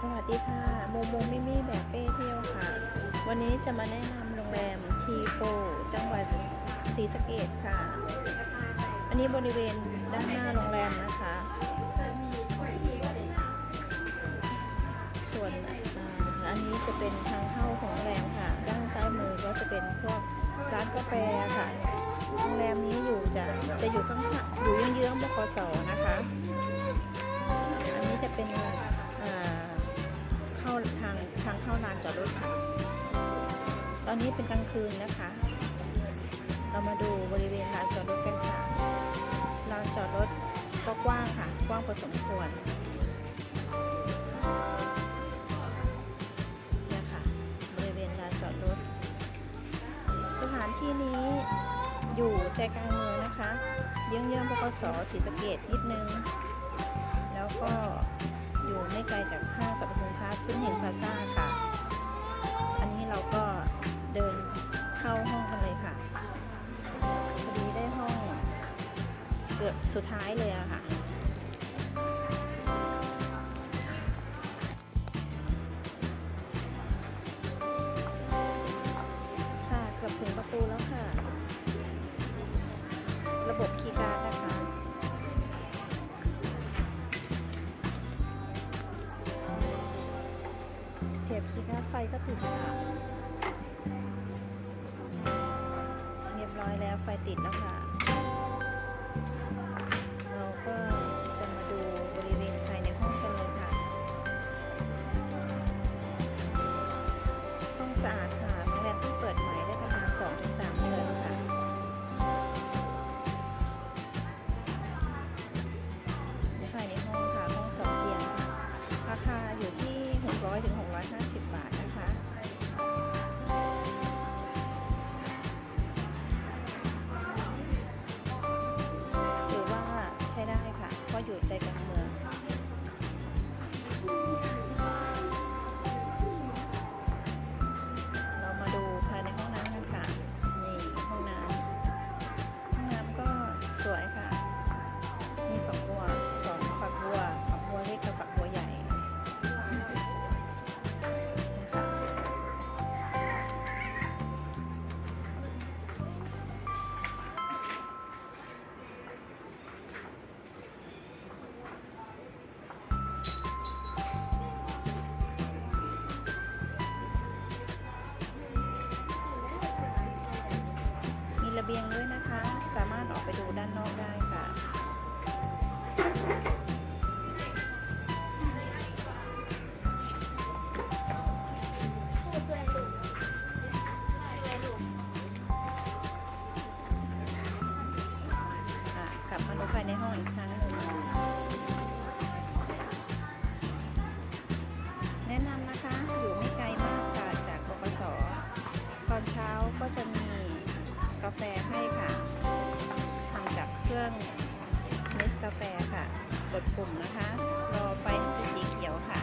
สวัสดีค่ะโมโมมิมี่แบบเป้เที่ยวค่ะ วันนี้จะมาแนะนำโรงแรมทีโฟจังหวัดศรีสะเกดค่ะ อันนี้บริเวณด้านหน้าโรงแรมนะคะ ส่วนอ,อันนี้จะเป็นทางเข้าของโรงแรมค่ะ ด้านซ้ายมือก็จะเป็นพวกร้านกาแฟค่ะ โรงแรมนี้อยู่จะจะอยู่ข้างๆอยู่เยื้องๆบคสนะคะ อันนี้จะเป็นอ่า เข้าทางทางเข้าลานจอดรถค่ะ ตอนนี้เป็นกลางคืนนะคะ เรามาดูบริเวณลานจอดรถกันค่ะ ลานจอดรถก็กว้างค่ะ กว้างพอสมควรนี่ยค่ะบริเวณลานจอดรถ สถานที่นี้อยู่ใจกลางเมืองนะคะ เยื้องๆบกสศรีสะเกดนิดนึง แล้วก็ อยู่ไม่ไกลจากห้างสรรพสินค้าซุนเห็นพาซ่าค่ะ อันนี้เราก็เดินเข้าห้องกันเลยค่ะพอดีได้ห้องเกือบสุดท้ายเลยอะค่ะ เสียบคีย์การ์ดไฟก็ติดค่ะเรียบร้อยแล้วไฟติดแล้วค่ะ เพ เบียงด้วยนะคะ สามารถออกไปดูด้านนอกได้ค่ะค่ะ รื่องเนสกาแฟค่ะ กดปุ่มนะคะ รอไฟสีเขียวค่ะ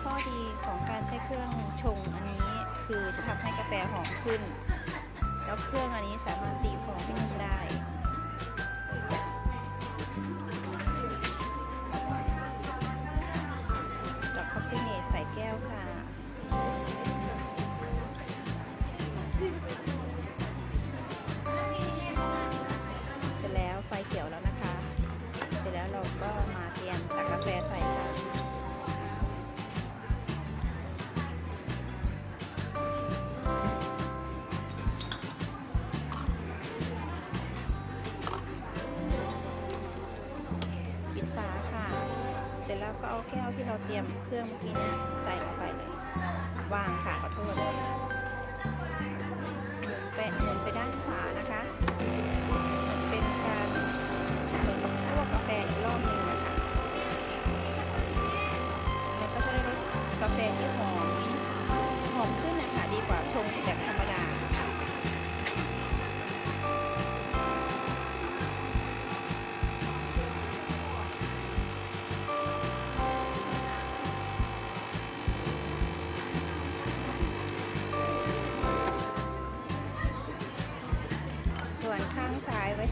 ข้อดีของการใช้เครื่องชงอันนี้คือจะทำให้กาแฟหอมขึ้น แล้วเครื่องอันนี้สามารถตีฟองให้นุ่มได้ ฝาค่ะ เสร็จแล้วก็เอาแก้วที่เราเตรียมเครื่องเมื่อกี้เนี่ยใส่ลงไปเลย วางค่ะขอโทษหมุนไปหมุนไปด้านขวานะคะ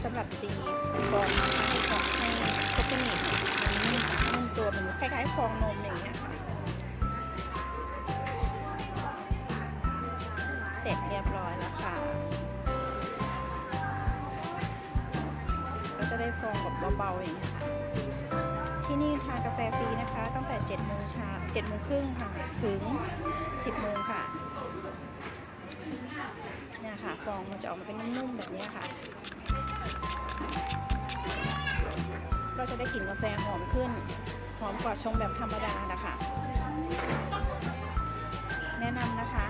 สำหรับตีฟองนะคะให้ฟองให้ครบเหมือนคล้ายๆฟองนมอย่างเงี้ยค่ะเสร็จเรียบร้อยแล้วค่ะก็จะได้ฟองแบบเบาๆอย่างเงี้ยค่ะที่นี่ทานกาแฟฟรีนะคะ ตั้งแต่7โมงเช้า7โมงครึ่งค่ะ ถึง 10โมงค่ะเนี่ยค่ะฟองมันจะออกมาเป็นนุ่มๆแบบนี้ค่ะ ก็จะได้กลิ่นกาแฟหอมขึ้น หอมกว่าชงแบบธรรมดานะคะ แนะนำนะคะ